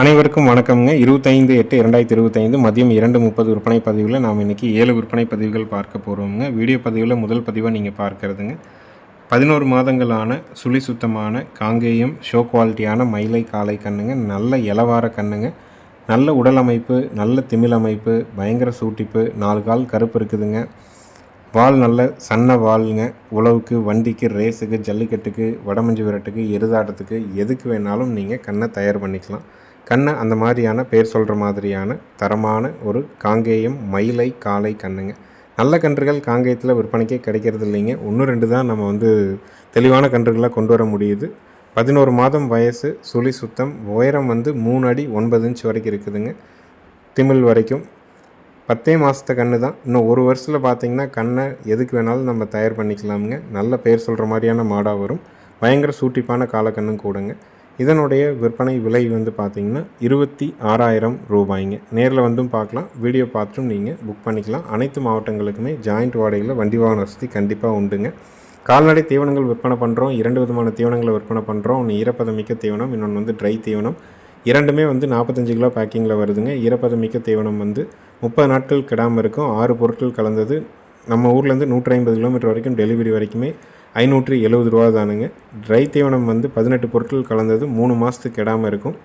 அனைவருக்கும் வணக்கம்ங்க. இருபத்தைந்து எட்டு இரண்டாயிரத்தி இருபத்தைந்து மதியம் இரண்டு முப்பது விற்பனை பதிவில் நாம் இன்றைக்கி ஏழு விற்பனை பதிவுகள் பார்க்க போகிறோங்க வீடியோ பதிவில் முதல் பதிவாக நீங்கள் பார்க்கறதுங்க. பதினோரு மாதங்களான சுழி சுத்தமான காங்கேயம் ஷோ குவாலிட்டியான மயிலை காலை கண்ணுங்க. நல்ல இலவார கண்ணுங்க. நல்ல உடல் அமைப்பு நல்ல திமிழ் அமைப்பு பயங்கர சூட்டிப்பு நாலு கால் கருப்பு இருக்குதுங்க. வால் நல்ல சன்ன வாளுங்க உழவுக்கு வண்டிக்கு ரேஸுக்கு ஜல்லிக்கட்டுக்கு வடமஞ்சு விரட்டுக்கு எருதாட்டத்துக்கு எதுக்கு வேணாலும் நீங்கள் கண்ணை தயார் பண்ணிக்கலாம். கண்ணை அந்த மாதிரியான பேர் சொல்கிற மாதிரியான தரமான ஒரு காங்கேயம் மயிலை காலை கண்ணுங்க. நல்ல கன்றுகள் காங்கேயத்தில் விற்பனைக்கே கிடைக்கிறது இல்லைங்க. ஒன்று ரெண்டு தான் நம்ம வந்து தெளிவான கன்றுகளாக கொண்டு வர முடியுது. பதினோரு மாதம் வயசு சுழி சுத்தம் உயரம் வந்து மூணு அடி ஒன்பது இன்ச் வரைக்கும் இருக்குதுங்க. திமிழ் வரைக்கும். பத்தே மாதத்த கன்று தான். இன்னும் ஒரு வருஷத்தில் பார்த்தீங்கன்னா கண்ணை எதுக்கு வேணாலும் நம்ம தயார் பண்ணிக்கலாமுங்க. நல்ல பேர் சொல்கிற மாதிரியான மாடாக வரும். பயங்கர சூட்டிப்பான காலக்கண்ணும் கூடங்க. இதனுடைய விற்பனை விலை வந்து பார்த்தீங்கன்னா இருபத்தி ஆறாயிரம் ரூபாய்ங்க. நேரில் வந்தும் பார்க்கலாம். வீடியோ பார்த்தும் நீங்கள் புக் பண்ணிக்கலாம். அனைத்து மாவட்டங்களுக்குமே ஜாயிண்ட் வாடகையில் வண்டி வாகன வசதி கண்டிப்பாக உண்டுங்க. கால்நடை தீவனங்கள் விற்பனை பண்ணுறோம் இரண்டு விதமான தீவனங்களை விற்பனை பண்ணுறோம் ஒன்று ஈரப்பதமிக்க தீவனம் இன்னொன்று வந்து ட்ரை தீவனம். இரண்டுமே வந்து நாற்பத்தஞ்சு கிலோ பேக்கிங்கில் வருதுங்க. ஈரப்பதமிக்க தீவனம் வந்து முப்பது நாட்கள் கிடாமல் இருக்கும். ஆறு பொருட்கள் கலந்தது. நம்ம ஊர்லேருந்து நூற்றி ஐம்பது கிலோமீட்டர் வரைக்கும் டெலிவரி வரைக்குமே ஐநூற்றி எழுபது ரூபா தானுங்க. ட்ரை தீவனம் வந்து பதினெட்டு பொருட்கள் கலந்தது மூணு மாதத்துக்கு கெடாமல் இருக்கும்.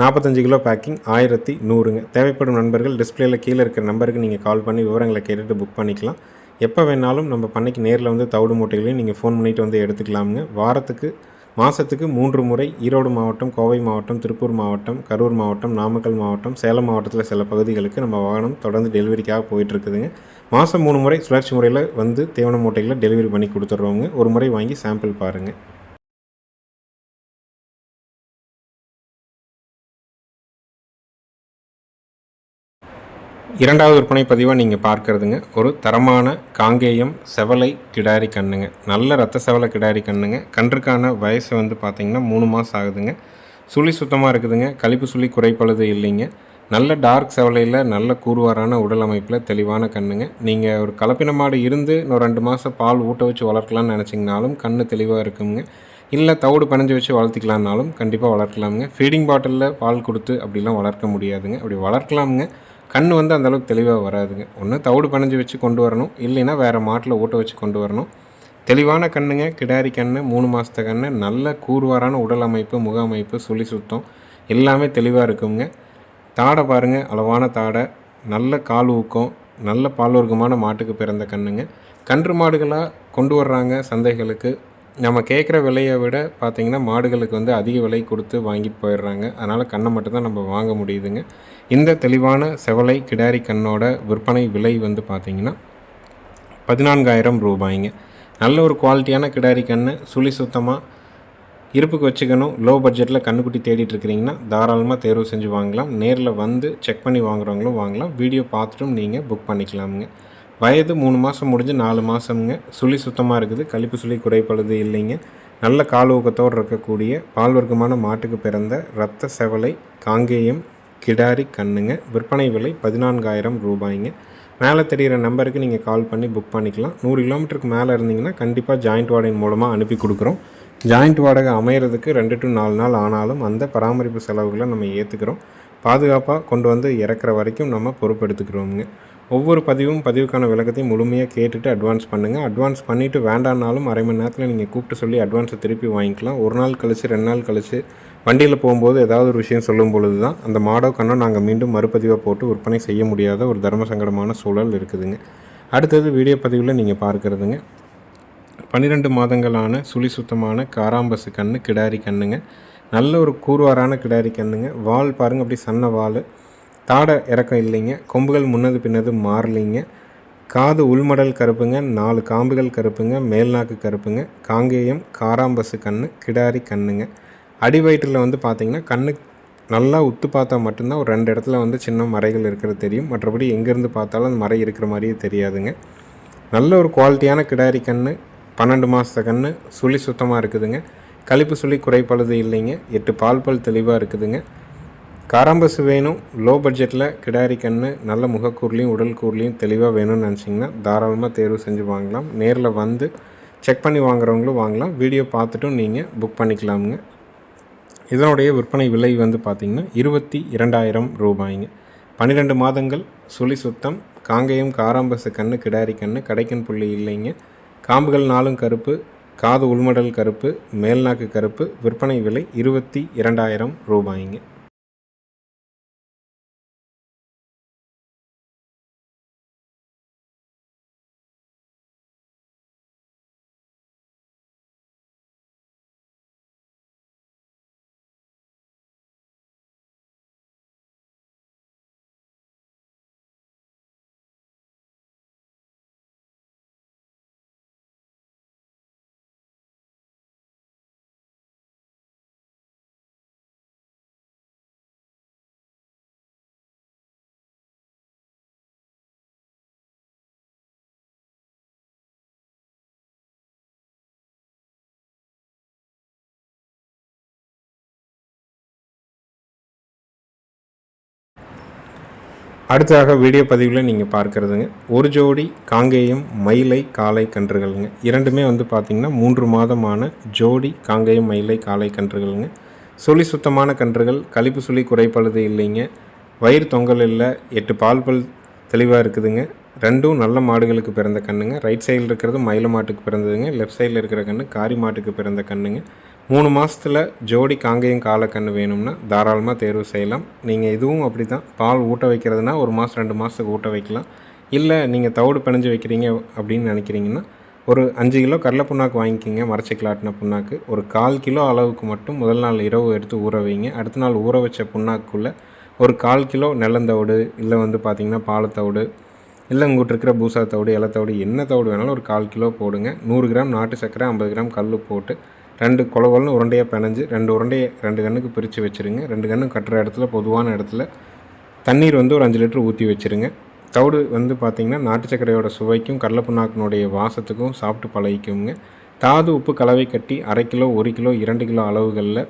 நாற்பத்தஞ்சு கிலோ பேக்கிங் ஆயிரத்தி நூறுங்க. தேவைப்படும் நண்பர்கள் டிஸ்பிளேயில் கீழே இருக்கிற நம்பருக்கு நீங்கள் கால் பண்ணி விவரங்களை கேட்டுட்டு புக் பண்ணிக்கலாம். எப்போ வேணாலும் நம்ம பண்ணைக்கு நேரில் வந்து தவிடு மூட்டைகளையும் நீங்கள் ஃபோன் பண்ணிவிட்டு வந்து எடுத்துக்கலாமுங்க. வாரத்துக்கு மாதத்துக்கு மூன்று முறை ஈரோடு மாவட்டம் கோவை மாவட்டம் திருப்பூர் மாவட்டம் கரூர் மாவட்டம் நாமக்கல் மாவட்டம் சேலம் மாவட்டத்தில் சில பகுதிகளுக்கு நம்ம வாகனம் தொடர்ந்து டெலிவரிக்காக போயிட்டுருக்குதுங்க. மாதம் மூணு முறை சுழற்சி முறையில் வந்து தேவன மூட்டைகளை டெலிவரி பண்ணி கொடுத்துட்றவங்க ஒரு முறை வாங்கி சாம்பிள் பாருங்கள் இரண்டாவது விற்பனை பதிவாக நீங்கள் பார்க்குறதுங்க. ஒரு தரமான காங்கேயம் செவலை கிடாரி கண்ணுங்க. நல்ல ரத்த செவலை கிடாரி கண்ணுங்க. கன்றுக்கான வயசு வந்து பார்த்திங்கன்னா மூணு மாதம் ஆகுதுங்க. சுழி சுத்தமாக இருக்குதுங்க. கழிப்பு சுழி குறைப்பழுது இல்லைங்க. நல்ல டார்க் செவலையில் நல்ல கூறுவாரான உடல் அமைப்பில் தெளிவான கண்ணுங்க. நீங்கள் ஒரு கலப்பின மாடு இருந்து இன்னும் ரெண்டு மாதம் பால் ஊட்ட வச்சு வளர்க்கலாம்னு நினச்சிங்கனாலும் கண் தெளிவாக இருக்குங்க. இல்லை தவிடு பணிஞ்சு வச்சு வளர்த்திக்கலாம்னாலும் கண்டிப்பாக வளர்க்கலாமுங்க. ஃபீடிங் பாட்டிலில் பால் கொடுத்து அப்படிலாம் வளர்க்க முடியாதுங்க. அப்படி வளர்க்கலாமுங்க. கண் வந்து அந்தளவுக்கு தெளிவாக வராதுங்க. ஒன்று தவிடு பனைஞ்சு வச்சு கொண்டு வரணும். இல்லைன்னா வேறு மாட்டில் ஊட்ட வச்சு கொண்டு வரணும். தெளிவான கண்ணுங்க கிடாரி கண்ணு மூணு மாதத்து கண்ணு நல்ல கூறுவாரான உடல் அமைப்பு முக அமைப்பு சுழி சுத்தம் எல்லாமே தெளிவாக இருக்குங்க. தாடை பாருங்கள் அளவான தாடை நல்ல கால் ஊக்கம் நல்ல பால்வர்க்கமான மாட்டுக்கு பிறந்த கண்ணுங்க. கன்று மாடுகளாக கொண்டு வர்றாங்க சந்தைகளுக்கு. நம்ம கேட்குற விலையை விட பார்த்திங்கன்னா மாடுகளுக்கு வந்து அதிக விலை கொடுத்து வாங்கிட்டு போயிடுறாங்க. அதனால் கண்ணை மட்டும்தான் நம்ம வாங்க முடியுதுங்க. இந்த தெளிவான செவலை கிடாரி கண்ணோட விற்பனை விலை வந்து பார்த்திங்கன்னா பதினான்காயிரம் ரூபாய்ங்க. நல்ல ஒரு குவாலிட்டியான கிடாரி கண்ணு சுழி சுத்தமாக இருப்புக்கு வச்சுக்கணும். லோ பட்ஜெட்டில் கண்ணுக்குட்டி தேடிட்டு இருக்கிறீங்கன்னா தாராளமாக தேர்வு செஞ்சு வாங்கலாம். நேரில் வந்து செக் பண்ணி வாங்குறவங்களும் வாங்கலாம். வீடியோ பார்த்துட்டும் நீங்கள் புக் பண்ணிக்கலாமுங்க. வயது மூணு மாதம் முடிஞ்சு நாலு மாதம்ங்க சுழி சுத்தமாக இருக்குது. கழிப்பு சுழி குறைப்படுது இல்லைங்க. நல்ல கால் ஊக்கத்தோடு இருக்கக்கூடிய பால்வர்க்கமான மாட்டுக்கு பிறந்த இரத்த செவலை காங்கேயம் கிடாரி கண்ணுங்க. விற்பனை விலை பதினான்காயிரம் ரூபாய்ங்க. மேலே தெரிகிற நம்பருக்கு நீங்கள் கால் பண்ணி புக் பண்ணிக்கலாம். நூறு கிலோமீட்டருக்கு மேலே இருந்தீங்கன்னா கண்டிப்பாக ஜாயிண்ட் வாடகை மூலமாக அனுப்பி கொடுக்குறோம். ஜாயிண்ட் வாடகை அமையிறதுக்கு ரெண்டு டு நாலு நாள் ஆனாலும் அந்த பராமரிப்பு செலவுகளை நம்ம ஏற்றுக்கிறோம் பாதுகாப்பாக கொண்டு வந்து இறக்குற வரைக்கும் நம்ம பொறுப்பெடுத்துக்கிறோமுங்க. ஒவ்வொரு பதிவும் பதிவுக்கான விளக்கத்தையும் முழுமையாக கேட்டுட்டு அட்வான்ஸ் பண்ணுங்கள் அட்வான்ஸ் பண்ணிவிட்டு வேண்டானாலும் அரை மணி நேரத்தில் நீங்கள் கூப்பிட்டு சொல்லி அட்வான்ஸை திருப்பி வாங்கிக்கலாம். ஒரு நாள் கழித்து ரெண்டு நாள் கழித்து வண்டியில் போகும்போது ஏதாவது ஒரு விஷயம் சொல்லும் பொழுது தான் அந்த மாடோ கண்ணோ நாங்கள் மீண்டும் மறுபதிவாக போட்டு விற்பனை செய்ய முடியாத ஒரு தர்ம சங்கடமான சூழல் இருக்குதுங்க. அடுத்தது வீடியோ பதிவில் நீங்கள் பார்க்குறதுங்க. பன்னிரெண்டு மாதங்களான சுழி சுத்தமான காராம்பசு கண்ணு கிடாரி கண்ணுங்க. நல்ல ஒரு கூறுவாரான கிடாரி கண்ணுங்க. வால் பாருங்கள் அப்படி சன்ன வால். தாடை இறக்கம் இல்லைங்க. கொம்புகள் முன்னது பின்னது மாறலிங்க. காது உள்மடல் கருப்புங்க. நாலு காம்புகள் கருப்புங்க. மேல்நாக்கு கருப்புங்க. காங்கேயம் காராம்பசு கண்ணு கிடாரி கண்ணுங்க. அடிவயிற்றில் வந்து பார்த்திங்கன்னா கண்ணு நல்லா உத்து பார்த்தா மட்டும்தான் ஒரு ரெண்டு இடத்துல வந்து சின்ன மறைகள் இருக்கிறது தெரியும். மற்றபடி எங்கேருந்து பார்த்தாலும் அந்த மறை இருக்கிற மாதிரியே தெரியாதுங்க. நல்ல ஒரு குவாலிட்டியான கிடாரி கண்ணு பன்னெண்டு மாதத்த கண்ணு சுழி சுத்தமாக இருக்குதுங்க. கழிப்பு சுழி குறைப்பழுது இல்லைங்க. எட்டு பால் பல் தெளிவாக இருக்குதுங்க. காராம்பசு வேணும் லோ பட்ஜெட்டில் கிடாரி கண்ணு நல்ல முகக்கூர்லேயும் உடல் கூர்லேயும் தெளிவாக வேணும்னு நினச்சிங்கன்னா தாராளமாக தேர்வு செஞ்சு வாங்கலாம். நேரில் வந்து செக் பண்ணி வாங்குறவங்களும் வாங்கலாம். வீடியோ பார்த்துட்டும் நீங்கள் புக் பண்ணிக்கலாமுங்க. இதனுடைய விற்பனை விலை வந்து பார்த்திங்கன்னா இருபத்தி இரண்டாயிரம் ரூபாய்ங்க. பன்னிரெண்டு மாதங்கள் சுழி சுத்தம் காங்கேயம் காராம்பசு கன்று கிடாரி கன்று கடைக்கன் புள்ளி இல்லைங்க. காம்புகள் நாளும் கருப்பு காது உள்மடல் கருப்பு மேல்நாக்கு கருப்பு விற்பனை விலை இருபத்தி இரண்டாயிரம் ரூபாய்ங்க. அடுத்ததாக வீடியோ பதிவில் நீங்கள் பார்க்குறதுங்க. ஒரு ஜோடி காங்கேயம் மயிலை காளை கன்றுகளுங்க. இரண்டுமே வந்து பார்த்திங்கன்னா மூன்று மாதமான ஜோடி காங்கேயம் மயிலை காளை கன்றுகளுங்க. சுழி சுத்தமான கன்றுகள் கழிப்பு சுழி குறைப்பழுது இல்லைங்க. வயிறு தொங்கல் இல்லை எட்டு பால் பல் தெளிவாக இருக்குதுங்க. ரெண்டும் நல்ல மாடுகளுக்கு பிறந்த கண்ணுங்க. ரைட் சைடில் இருக்கிறது மயில மாட்டுக்கு பிறந்ததுங்க. லெஃப்ட் சைடில் இருக்கிற கன்று காரி மாட்டுக்கு பிறந்த கண்ணுங்க. மூணு மாதத்தில் ஜோடி காங்கேயம் காலக்கன்று வேணும்னா தாராளமாக தேர்வு செய்யலாம். நீங்கள் இதுவும் அப்படி தான் பால் ஊட்ட வைக்கிறதுனா ஒரு மாதம் ரெண்டு மாதத்துக்கு ஊட்ட வைக்கலாம். இல்லை நீங்கள் தவிடு பிணைஞ்சு வைக்கிறீங்க அப்படின்னு நினைக்கிறீங்கன்னா ஒரு அஞ்சு கிலோ கடலை புண்ணாக்கு வாங்கிக்கிங்க மரச்சிக்கலாட்டின புண்ணாக்கு. ஒரு கால் கிலோ அளவுக்கு மட்டும் முதல் நாள் இரவு எடுத்து ஊற வைங்க. அடுத்த நாள் ஊற வச்ச புண்ணாக்குள்ளே ஒரு கால் கிலோ நெல்லந்தவிடு இல்லை வந்து பார்த்திங்கன்னா பாலத்தவுடு இல்லை உங்கள்கிட்ட இருக்கிற பூசா தவிடு இலத்தவிடு என்ன தவிடு வேணாலும் ஒரு கால் கிலோ போடுங்க. நூறு கிராம் நாட்டு சர்க்கரை ஐம்பது கிராம் கல் போட்டு ரெண்டு கொலகொலன்னு உருண்டையாக பிணைஞ்சு ரெண்டு உருண்டையை ரெண்டு கண்ணுக்கு பிரித்து வச்சுருங்க. ரெண்டு கண்ணு கட்டுற இடத்துல பொதுவான இடத்துல தண்ணீர் வந்து ஒரு அஞ்சு லிட்டர் ஊற்றி வச்சுருங்க. தவிடு வந்து பார்த்திங்கன்னா நாட்டு சர்க்கரையோட சுவைக்கும் கடலப்புண்ணாக்கினுடைய வாசத்துக்கும் சாப்பிட்டு பழகிக்குங்க. தாது உப்பு கலவை கட்டி அரை கிலோ ஒரு கிலோ இரண்டு கிலோ அளவுகளில்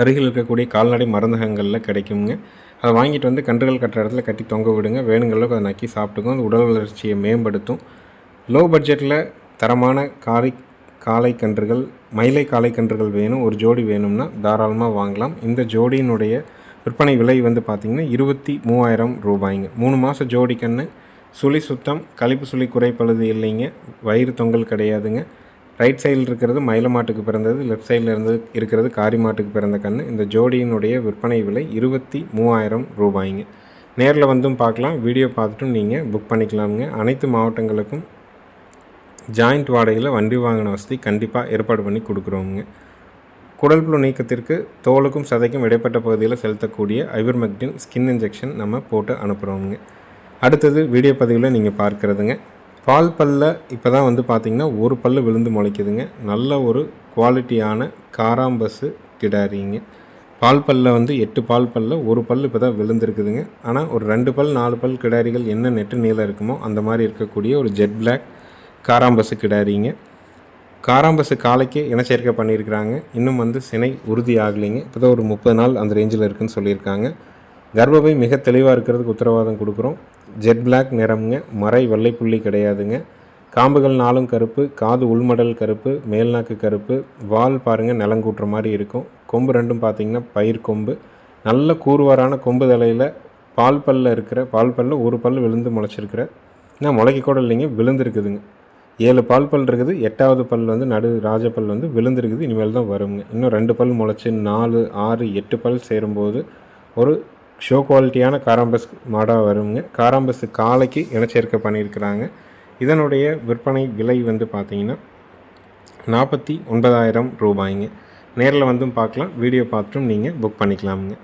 அருகில் இருக்கக்கூடிய கால்நடை மருந்தகங்களில் கிடைக்குங்க. அதை வாங்கிட்டு வந்து கன்றுகள் கட்டுற இடத்துல கட்டி தொங்க விடுங்க. வேணுங்களுக்கு அதை நக்கி சாப்பிட்டுக்கும் அது உடல் வளர்ச்சியை மேம்படுத்தும். லோ பட்ஜெட்டில் தரமான காரி காளைக்கன்றுகள் மயிலை காளைக்கன்றுகள் வேணும் ஒரு ஜோடி வேணும்னா தாராளமாக வாங்கலாம். இந்த ஜோடியினுடைய விற்பனை விலை வந்து பார்த்திங்கன்னா இருபத்தி மூவாயிரம் ரூபாய்ங்க. மூணு மாதம் ஜோடி கன்று சுழி சுத்தம் கழிப்பு சுழி குறைப்பழுது இல்லைங்க வயிறு தொங்கல் கிடையாதுங்க. ரைட் சைடில் இருக்கிறது மயில மாட்டுக்கு பிறந்தது லெஃப்ட் சைடில் இருந்து இருக்கிறது காரி மாட்டுக்கு பிறந்த கன்று இந்த ஜோடியினுடைய விற்பனை விலை இருபத்தி மூவாயிரம் ரூபாய்ங்க. நேரில் வந்தும் பார்க்கலாம் வீடியோ பார்த்துட்டும் நீங்கள் புக் பண்ணிக்கலாமுங்க. அனைத்து மாவட்டங்களுக்கும் ஜாயிண்ட் வாடகையில் வண்டி வாங்கின வசதி கண்டிப்பாக ஏற்பாடு பண்ணி கொடுக்குறோங்க குடல் புழு நீக்கத்திற்கு தோலுக்கும் சதைக்கும் இடைப்பட்ட பகுதியில் செலுத்தக்கூடிய ஐவர்மெக்டின் ஸ்கின் இன்ஜெக்ஷன் நம்ம போட்டு அனுப்புகிறோங்க அடுத்தது வீடியோ பதிவில் நீங்கள் பார்க்குறதுங்க. பால் பல்ல இப்போ தான் வந்து பார்த்திங்கன்னா ஒரு பல்லு விழுந்து முளைக்குதுங்க. நல்ல ஒரு குவாலிட்டியான காராம்பஸ்ஸு கிடாரிங்க. பால் பல்ல வந்து எட்டு பால் பல்ல ஒரு பல் இப்போ தான் விழுந்துருக்குதுங்க. ஆனால் ஒரு ரெண்டு பல் நாலு பல் கிடாரிகள் என்ன நெட்டு நீளம் இருக்குமோ அந்த மாதிரி இருக்கக்கூடிய ஒரு ஜெட் பிளாக் காராம்பஸு கிடாரிங்க காராம்பசு காலைக்கு இனச்சேர்க்கை பண்ணியிருக்கிறாங்க. இன்னும் வந்து சினை உறுதி ஆகலைங்க இப்போ தான் ஒரு முப்பது நாள் அந்த ரேஞ்சில் இருக்குதுன்னு சொல்லியிருக்காங்க. கர்ப்பப்பை மிக தெளிவாக இருக்கிறதுக்கு உத்தரவாதம் கொடுக்குறோம். ஜெட் பிளாக் நிறம்ங்க. மறை வெள்ளை புள்ளி கிடையாதுங்க. காம்புகள் நாளும் கருப்பு. காது உள்மடல் கருப்பு. மேல்நாக்கு கருப்பு. வால் பாருங்கள் நிலங்கூட்டுற மாதிரி இருக்கும். கொம்பு ரெண்டும் பார்த்திங்கன்னா பயிர் கொம்பு. நல்ல கூறுவாரான கொம்பு தலையில் பால் பல்ல இருக்கிற பால் பல்ல ஒரு பல் விழுந்து முளைச்சிருக்கிற. நான் முளைக்க கூட இல்லைங்க விழுந்துருக்குதுங்க. ஏழு பால் பல் இருக்குது. எட்டாவது பல் வந்து நடு ராஜப்பல் வந்து விழுந்துருக்குது. இனிமேல் தான் வருங்க இன்னும் ரெண்டு பல் முளைச்சி நாலு ஆறு எட்டு பல் சேரும்போது ஒரு ஷோ குவாலிட்டியான காராம்பஸ் மாடாக வருங்க. காராம்பஸ் காலைக்கு இனச்சேர்க்கை பண்ணியிருக்கிறாங்க. இதனுடைய விற்பனை விலை வந்து பார்த்திங்கன்னா நாற்பத்தி ஒன்பதாயிரம் ரூபாய்ங்க. நேரில் வந்தும் பார்க்கலாம். வீடியோ பார்த்துட்டும் நீங்கள் புக் பண்ணிக்கலாமுங்க.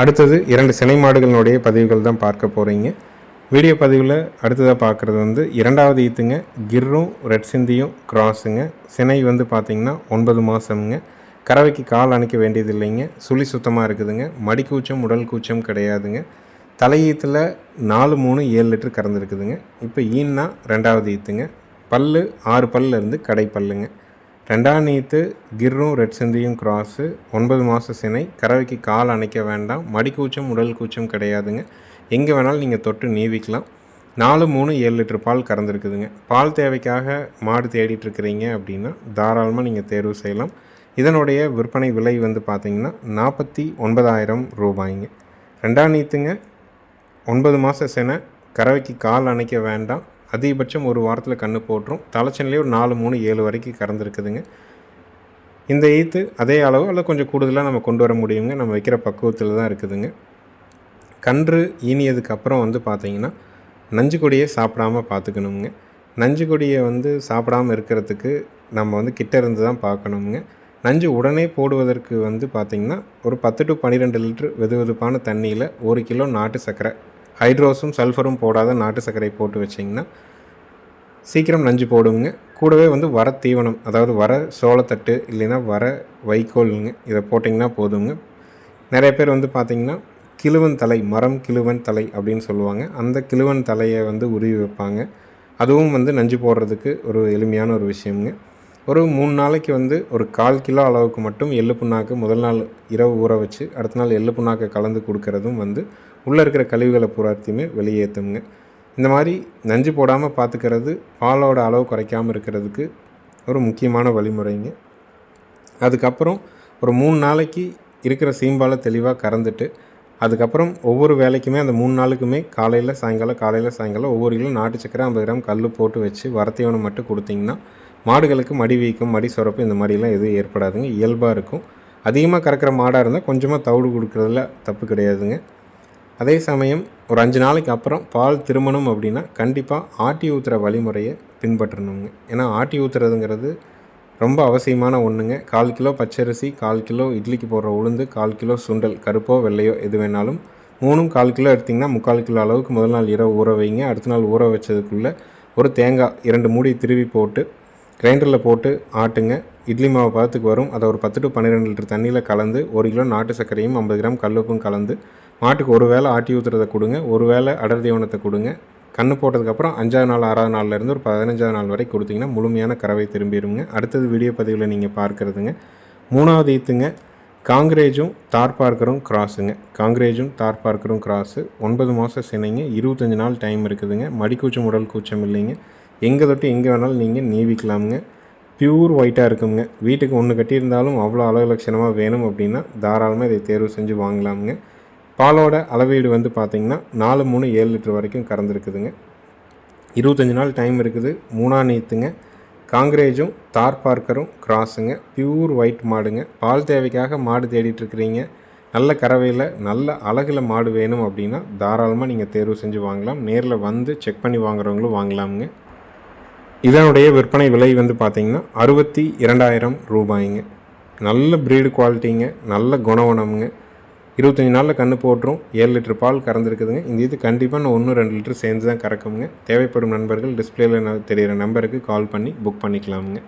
அடுத்தது இரண்டு சினை மாடுகளினுடைய பதிவுகள் தான் பார்க்க போகிறீங்க வீடியோ பதிவில் அடுத்ததாக பார்க்குறது வந்து இரண்டாவது ஈத்துங்க கிர்ரும் ரெட் சிந்தியும் கிராஸுங்க. சினை வந்து பார்த்திங்கன்னா ஒன்பது மாதமுங்க கறவைக்கு கால் அணைக்க வேண்டியது இல்லைங்க. சுழி சுத்தமாக இருக்குதுங்க. மடி கூச்சம் உடல் கூச்சம் கிடையாதுங்க. தலையீத்தில் நாலு மூணு ஏழு லிட்டர் கறந்துருக்குதுங்க இப்போ ஈன்னா ரெண்டாவது ஈத்துங்க. பல்லு ஆறு பல்லிருந்து கடை பல்லுங்க. ரெண்டாம் நீத்து கிர்ரும் ரெட் சிந்தியும் கிராஸு ஒன்பது மாத சினை கறவைக்கு கால் அணைக்க வேண்டாம் மடி கூச்சம் உடல் கூச்சம் கிடையாதுங்க. எங்கே வேணாலும் நீங்கள் தொட்டு நீவிக்கலாம். நாலு மூணு ஏழு லிட்டர் பால் கறந்துருக்குதுங்க. பால் தேவைக்காக மாடு தேடிட்டு இருக்கிறீங்க அப்படின்னா தாராளமாக நீங்கள் தேர்வு செய்யலாம். இதனுடைய விற்பனை விலை வந்து பார்த்தீங்கன்னா நாற்பத்தி ஒன்பதாயிரம் ரூபாய்ங்க. ரெண்டாம் நீத்துங்க ஒன்பது மாத செனை கறவைக்கு கால் அணைக்க வேண்டாம் அதிகபட்சம் ஒரு வாரத்தில் கன்று போட்டுரும். தலைச்சனிலே ஒரு நாலு மூணு ஏழு வரைக்கும் கறந்துருக்குதுங்க. இந்த ஈத்து அதே அளவு அல்ல கொஞ்சம் கூடுதலாக நம்ம கொண்டு வர முடியுங்க. நம்ம வைக்கிற பக்குவத்தில் தான் இருக்குதுங்க. கன்று ஈனியதுக்கப்புறம் வந்து பார்த்திங்கன்னா நஞ்சு கொடியை சாப்பிடாம பார்த்துக்கணுங்க நஞ்சு கொடியை வந்து சாப்பிடாம இருக்கிறதுக்கு நம்ம வந்து கிட்ட இருந்து தான் பார்க்கணுங்க நஞ்சு உடனே போடுவதற்கு வந்து பார்த்திங்கன்னா ஒரு பத்து டு பன்னிரெண்டு லிட்ரு வெது வெதுப்பான தண்ணியில் ஒரு கிலோ நாட்டு சர்க்கரை ஹைட்ரோஸும் சல்ஃபரும் போடாத நாட்டு சர்க்கரை போட்டு வச்சிங்கன்னா சீக்கிரம் நஞ்சு போடுவோங்க கூடவே வந்து வர தீவனம் அதாவது வர சோளத்தட்டு இல்லைன்னா வர வைக்கோலுங்க இதை போட்டிங்கன்னா போதுங்க. நிறைய பேர் வந்து பார்த்திங்கன்னா கிழுவன் தலை மரம் கிழுவன் தலை அப்படின்னு சொல்லுவாங்க. அந்த கிழுவன் தலையை வந்து உருவி வைப்பாங்க. அதுவும் வந்து நஞ்சு போடுறதுக்கு ஒரு எளிமையான ஒரு விஷயம்ங்க. ஒரு மூணு நாளைக்கு வந்து ஒரு கால் கிலோ அளவுக்கு மட்டும் எள்ளு புண்ணாக்கு முதல் நாள் இரவு ஊற வச்சு அடுத்த நாள் எள்ளு புண்ணாக்கை கலந்து கொடுக்கறதும் வந்து உள்ளே இருக்கிற கழிவுகளை பூராத்தையுமே வெளியேற்றுங்க. இந்த மாதிரி நஞ்சு போடாமல் பார்த்துக்கிறது பாலோட அளவு குறைக்காமல் இருக்கிறதுக்கு ஒரு முக்கியமான வழிமுறைங்க. அதுக்கப்புறம் ஒரு மூணு நாளைக்கு இருக்கிற சீம்பாலை தெளிவாக கறந்துட்டு அதுக்கப்புறம் ஒவ்வொரு வேலைக்குமே அந்த மூணு நாளுக்குமே காலையில் சாயங்காலம் காலையில் சாயங்காலம் ஒவ்வொரு கிலோ நாட்டு சக்கரை ஐம்பது கிராம் கல் போட்டு வச்சு வரத்தையோனை மட்டும் கொடுத்தீங்கன்னா மாடுகளுக்கு மடி வீக்கம் மடி சுரப்பு இந்த மாதிரிலாம் எதுவும் ஏற்படாதுங்க. இயல்பாக இருக்கும். அதிகமாக கறக்கிற மாடாக இருந்தால் கொஞ்சமாக தவிடு கொடுக்குறதுல தப்பு கிடையாதுங்க. அதே சமயம் ஒரு அஞ்சு நாளைக்கு அப்புறம் பால் திருமணம் அப்படின்னா கண்டிப்பாக ஆட்டி ஊற்றுற வழிமுறையை பின்பற்றணுங்க. ஏன்னா ஆட்டி ஊற்றுறதுங்கிறது ரொம்ப அவசியமான ஒன்றுங்க கால் கிலோ பச்சரிசி கால் கிலோ இட்லிக்கு போடுற உளுந்து கால் கிலோ சுண்டல் கருப்போ வெள்ளையோ எது வேணாலும் மூணும் கால் கிலோ எடுத்திங்கன்னா முக்கால் கிலோ அளவுக்கு முதல் நாள் இரவு ஊற வைங்க. அடுத்த நாள் ஊற வச்சதுக்குள்ளே ஒரு தேங்காய் இரண்டு மூடி திருவி போட்டு கிரைண்டரில் போட்டு ஆட்டுங்க. இட்லி மாவு பதத்துக்கு வரும். அதை ஒரு பத்து டு பன்னிரெண்டு லிட்டர் தண்ணியில் கலந்து ஒரு கிலோ நாட்டு சர்க்கரையும் ஐம்பது கிராம் கல்லுப்பும் கலந்து மாட்டுக்கு ஒரு வேளை ஆட்டி ஊற்றுறதை கொடுங்க ஒரு வேளை அடர் தீவனத்தை கொடுங்க. கன்று போட்டதுக்கப்புறம் அஞ்சாவது நாள் ஆறாவது நாள்லேருந்து ஒரு பதினஞ்சாவது நாள் வரை கொடுத்தீங்கன்னா முழுமையான கறவை திரும்பிடுங்க அடுத்தது வீடியோ பதிவில் நீங்கள் பார்க்குறதுங்க. மூணாவது ஈத்துங்க காங்கிரேஜும் தார் பார்க்கரும் கிராஸுங்க. காங்கிரேஜும் தார் பார்க்கரும் கிராஸு. ஒன்பது மாதம் சினைங்க இருபத்தஞ்சி நாள் டைம் இருக்குதுங்க. மடிக்கூச்சம் உடல் கூச்சம் இல்லைங்க. எங்கே தொட்டு எங்கே வேணாலும் நீங்கள் நீவிக்கலாமுங்க. பியூர் ஒயிட்டாக இருக்குங்க வீட்டுக்கு ஒன்று கட்டியிருந்தாலும் அவ்வளோ அழகு லட்சணமாக வேணும் அப்படின்னா தாராளமாக இதை தேர்வு செஞ்சு வாங்கலாமுங்க. பாலோட அளவீடு வந்து பார்த்திங்கன்னா நாலு மூணு ஏழு லிட்டர் வரைக்கும் கறந்துருக்குதுங்க. இருபத்தஞ்சி நாள் டைம் இருக்குது. மூணா நீத்துங்க. காங்கிரேஜும் தார் பார்க்கரும் கிராஸுங்க. பியூர் ஒயிட் மாடுங்க. பால் தேவைக்காக மாடு தேடிட்டுருக்கிறீங்க. நல்ல கறவையில் நல்ல அழகில் மாடு வேணும் அப்படின்னா தாராளமாக நீங்கள் தேர்வு செஞ்சு வாங்கலாம். நேரில் வந்து செக் பண்ணி வாங்குறவங்களும் வாங்கலாமுங்க. இதனுடைய விற்பனை விலை வந்து பார்த்திங்கன்னா அறுபத்தி இரண்டாயிரம் ரூபாய்ங்க. நல்ல ப்ரீடு குவாலிட்டிங்க நல்ல குணவனமுங்க. இருபத்தஞ்சி நாளில் கன்று போட்டுரும். ஏழு லிட்டர் பால் கறந்துருக்குதுங்க. இந்த இது கண்டிப்பாக நான் ஒன்று ரெண்டு லிட்டர் சேர்ந்து தான் கறக்குங்க தேவைப்படும் நண்பர்கள் டிஸ்பிளேயில் தெரிகிற நம்பருக்கு கால் பண்ணி புக் பண்ணிக்கலாமுங்க.